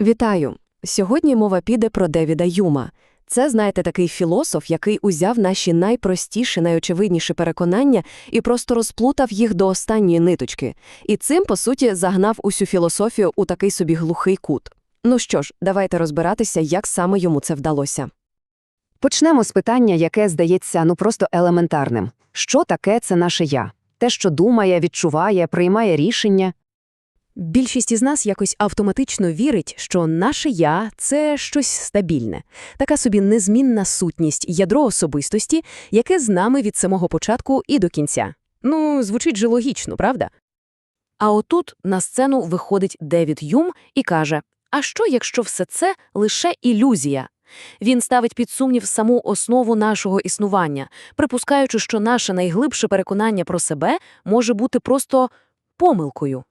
Вітаю! Сьогодні мова піде про Девіда Юма. Це, знаєте, такий філософ, який узяв наші найпростіші, найочевидніші переконання і просто розплутав їх до останньої ниточки. І цим, по суті, загнав усю філософію у такий собі глухий кут. Ну що ж, давайте розбиратися, як саме йому це вдалося. Почнемо з питання, яке здається ну просто елементарним. Що таке це наше я? Те, що думає, відчуває, приймає рішення. Більшість із нас якось автоматично вірить, що наше я це щось стабільне, така собі незмінна сутність, ядро особистості, яке з нами від самого початку і до кінця. Ну, звучить же логічно, правда? А отут на сцену виходить Девід Юм і каже: А що, якщо все це лише ілюзія? Він ставить під сумнів саму основу нашого існування, припускаючи, що наше найглибше переконання про себе може бути просто помилкою.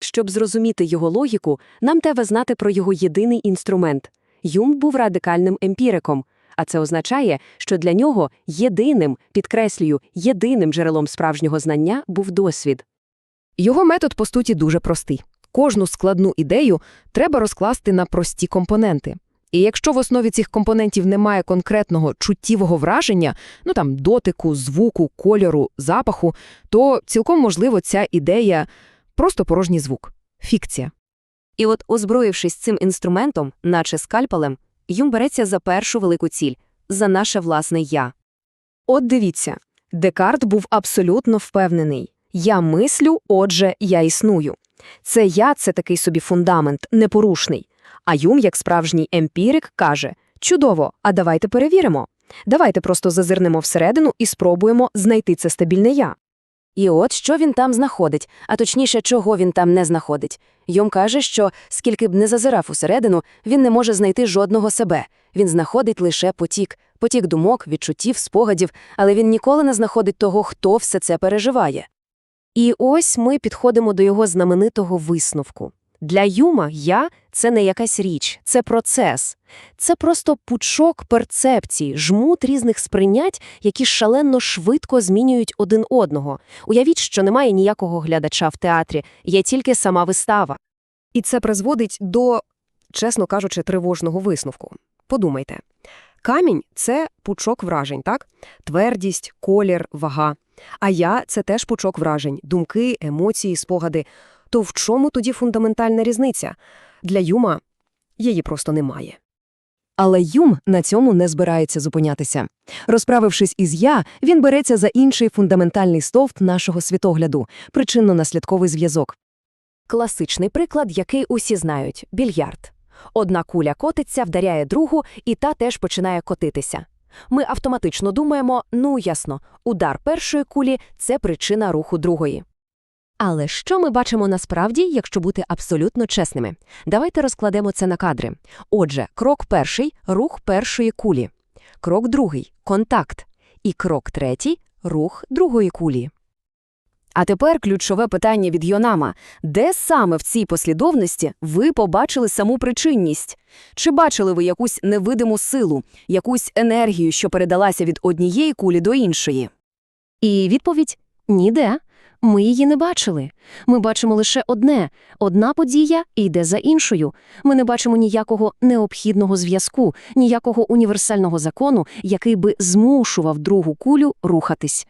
Щоб зрозуміти його логіку, нам треба знати про його єдиний інструмент. Юм був радикальним емпіриком, а це означає, що для нього єдиним, підкреслюю, єдиним джерелом справжнього знання був досвід. Його метод, по суті, дуже простий. Кожну складну ідею треба розкласти на прості компоненти. І якщо в основі цих компонентів немає конкретного чуттєвого враження, ну там дотику, звуку, кольору, запаху, то цілком можливо ця ідея просто порожній звук, фікція. І от, озброївшись цим інструментом, наче скальпелем, Юм береться за першу велику ціль – за наше власне «я». От дивіться, Декарт був абсолютно впевнений. «Я мислю, отже, я існую». Це «я» – це такий собі фундамент, непорушний. А Юм, як справжній емпірик, каже «Чудово, а давайте перевіримо. Давайте просто зазирнемо всередину і спробуємо знайти це стабільне «я». І от що він там знаходить, а точніше, чого він там не знаходить. Йом каже, що скільки б не зазирав усередину, він не може знайти жодного себе. Він знаходить лише потік, потік думок, відчуттів, спогадів, але він ніколи не знаходить того, хто все це переживає. І ось ми підходимо до його знаменитого висновку. Для Юма я це не якась річ, це процес. Це просто пучок перцепцій, жмут різних сприйнять, які шалено швидко змінюють один одного. Уявіть, що немає ніякого глядача в театрі, є тільки сама вистава. І це призводить до, чесно кажучи, тривожного висновку. Подумайте. Камінь – це пучок вражень, так? Твердість, колір, вага. А я – це теж пучок вражень, думки, емоції, спогади. То в чому тоді фундаментальна різниця? Для Юма її просто немає. Але Юм на цьому не збирається зупинятися. Розправившись із «я», він береться за інший фундаментальний стовп нашого світогляду – причинно-наслідковий зв'язок. Класичний приклад, який усі знають – більярд. Одна куля котиться, вдаряє другу, і та теж починає котитися. Ми автоматично думаємо, ну ясно, удар першої кулі – це причина руху другої. Але що ми бачимо насправді, якщо бути абсолютно чесними? Давайте розкладемо це на кадри. Отже, крок перший – рух першої кулі. Крок другий – контакт. І крок третій – рух другої кулі. А тепер ключове питання від Йонама. Де саме в цій послідовності ви побачили саму причинність? Чи бачили ви якусь невидиму силу, якусь енергію, що передалася від однієї кулі до іншої? І відповідь – ніде. Ми її не бачили. Ми бачимо лише одне – одна подія йде за іншою. Ми не бачимо ніякого необхідного зв'язку, ніякого універсального закону, який би змушував другу кулю рухатись.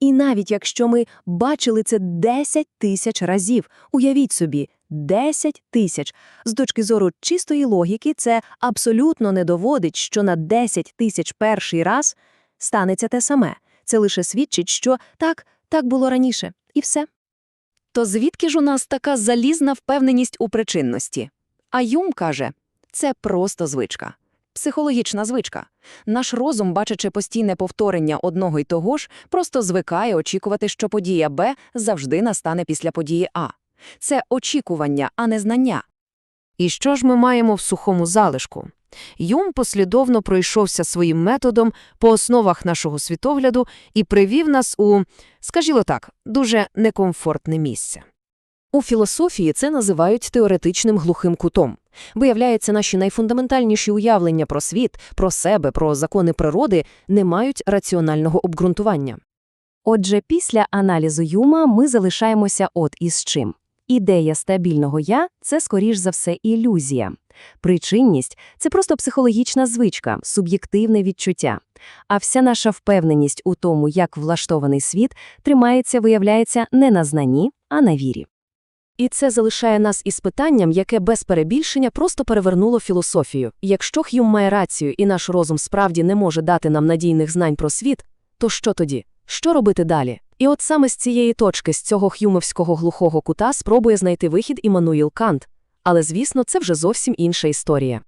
І навіть якщо ми бачили це 10 тисяч разів, уявіть собі, 10 тисяч. З точки зору чистої логіки, це абсолютно не доводить, що на 10 тисяч перший раз станеться те саме. Це лише свідчить, що так, так було раніше, і все. То звідки ж у нас така залізна впевненість у причинності? А Юм каже, це просто звичка. Психологічна звичка. Наш розум, бачачи постійне повторення одного й того ж, просто звикає очікувати, що подія Б завжди настане після події А. Це очікування, а не знання. І що ж ми маємо в сухому залишку? Юм послідовно пройшовся своїм методом по основах нашого світогляду і привів нас у, скажімо так, дуже некомфортне місце. У філософії це називають теоретичним глухим кутом. Виявляється, наші найфундаментальніші уявлення про світ, про себе, про закони природи не мають раціонального обґрунтування. Отже, після аналізу Юма ми залишаємося от із чим. Ідея стабільного я це, скоріш за все, ілюзія. Причинність це просто психологічна звичка, суб'єктивне відчуття. А вся наша впевненість у тому, як влаштований світ, тримається, виявляється, не на знанні, а на вірі. І це залишає нас із питанням, яке без перебільшення просто перевернуло філософію. Якщо Х'юм має рацію і наш розум справді не може дати нам надійних знань про світ, то що тоді? Що робити далі? І от саме з цієї точки, з цього х'юмовського глухого кута спробує знайти вихід Іммануїл Кант. Але, звісно, це вже зовсім інша історія.